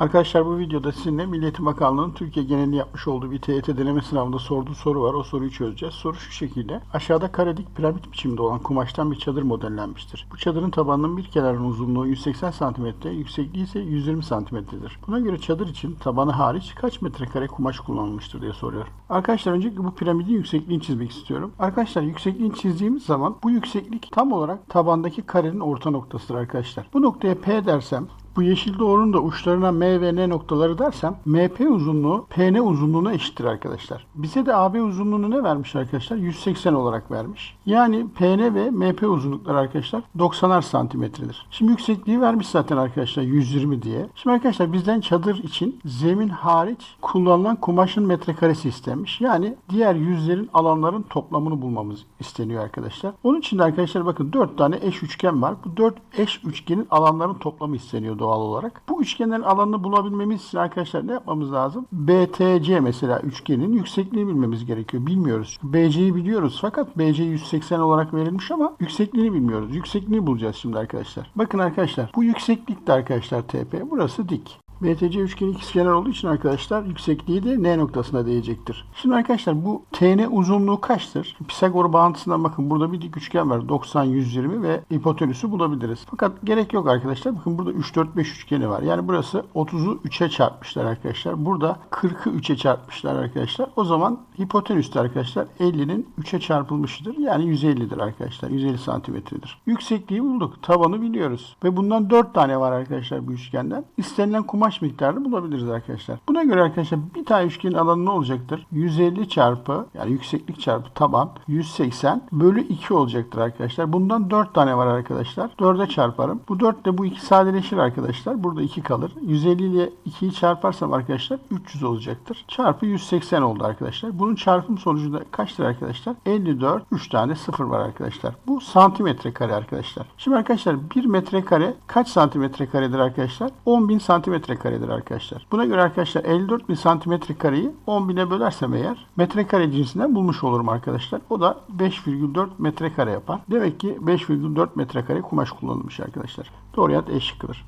Arkadaşlar bu videoda sizinle Milli Eğitim Bakanlığı'nın Türkiye genelinde yapmış olduğu bir TYT deneme sınavında sorduğu soru var. O soruyu çözeceğiz. Soru şu şekilde. Aşağıda karedik piramit biçiminde olan kumaştan bir çadır modellenmiştir. Bu çadırın tabanının bir kenarının uzunluğu 180 cm, yüksekliği ise 120 cm'dir. Buna göre çadır için tabanı hariç kaç metrekare kumaş kullanılmıştır diye soruyor. Arkadaşlar öncelikle bu piramidin yüksekliğini çizmek istiyorum. Arkadaşlar yüksekliğini çizdiğimiz zaman bu yükseklik tam olarak tabandaki karenin orta noktasıdır arkadaşlar. Bu noktaya P dersem bu yeşil doğrunun da uçlarına M ve N noktaları dersem MP uzunluğu PN uzunluğuna eşittir arkadaşlar. Bize de AB uzunluğunu ne vermiş arkadaşlar? 180 olarak vermiş. Yani PN ve MP uzunlukları arkadaşlar 90'ar santimetredir. Şimdi yüksekliği vermiş zaten arkadaşlar 120 diye. Şimdi arkadaşlar bizden çadır için zemin hariç kullanılan kumaşın metrekaresi istenmiş. Yani diğer yüzlerin alanların toplamını bulmamız isteniyor arkadaşlar. Onun için de arkadaşlar bakın 4 tane eş üçgen var. Bu 4 eş üçgenin alanların toplamı isteniyor doğal olarak. Bu üçgenlerin alanını bulabilmemiz için arkadaşlar ne yapmamız lazım? BTC mesela üçgenin yüksekliğini bilmemiz gerekiyor. Bilmiyoruz. BC'yi biliyoruz fakat BC 180 olarak verilmiş ama yüksekliğini bilmiyoruz. Yüksekliğini bulacağız şimdi arkadaşlar. Bakın arkadaşlar bu yükseklik de arkadaşlar TP. Burası dik. BTC üçgeni ikizkenar olduğu için arkadaşlar yüksekliği de N noktasına değecektir. Şimdi arkadaşlar bu TN uzunluğu kaçtır? Pisagor bağıntısından bakın burada bir dik üçgen var. 90, 120 ve hipotenüsü bulabiliriz. Fakat gerek yok arkadaşlar. Bakın burada 3, 4, 5 üçgeni var. Yani burası 30'u 3'e çarpmışlar arkadaşlar. Burada 40'ı 3'e çarpmışlar arkadaşlar. O zaman hipotenüs de arkadaşlar 50'nin 3'e çarpılmışıdır. Yani 150'dir arkadaşlar. 150 santimetredir. Yüksekliği bulduk. Tabanı biliyoruz. Ve bundan 4 tane var arkadaşlar bu üçgenden. İstenilen kumaş kumaş miktarını bulabiliriz arkadaşlar. Buna göre arkadaşlar bir tane üçgenin alanı ne olacaktır? 150 çarpı yani yükseklik çarpı taban 180 bölü 2 olacaktır arkadaşlar. Bundan 4 tane var arkadaşlar. 4'e çarparım. Bu 4 ile bu 2 sadeleşir arkadaşlar. Burada 2 kalır. 150 ile 2'yi çarparsam arkadaşlar 300 olacaktır. Çarpı 180 oldu arkadaşlar. Bunun çarpım sonucu da kaçtır arkadaşlar? 54. 3 tane 0 var arkadaşlar. Bu santimetre kare arkadaşlar. Şimdi arkadaşlar 1 metrekare kaç santimetre karedir arkadaşlar? 10.000 santimetre karedir arkadaşlar. Buna göre arkadaşlar 54 bin santimetre kareyi 10 bine bölersem eğer metrekare cinsinden bulmuş olurum arkadaşlar. O da 5,4 metrekare yapar. Demek ki 5,4 metrekare kumaş kullanılmış arkadaşlar. Doğru yanıt E şıkkıdır.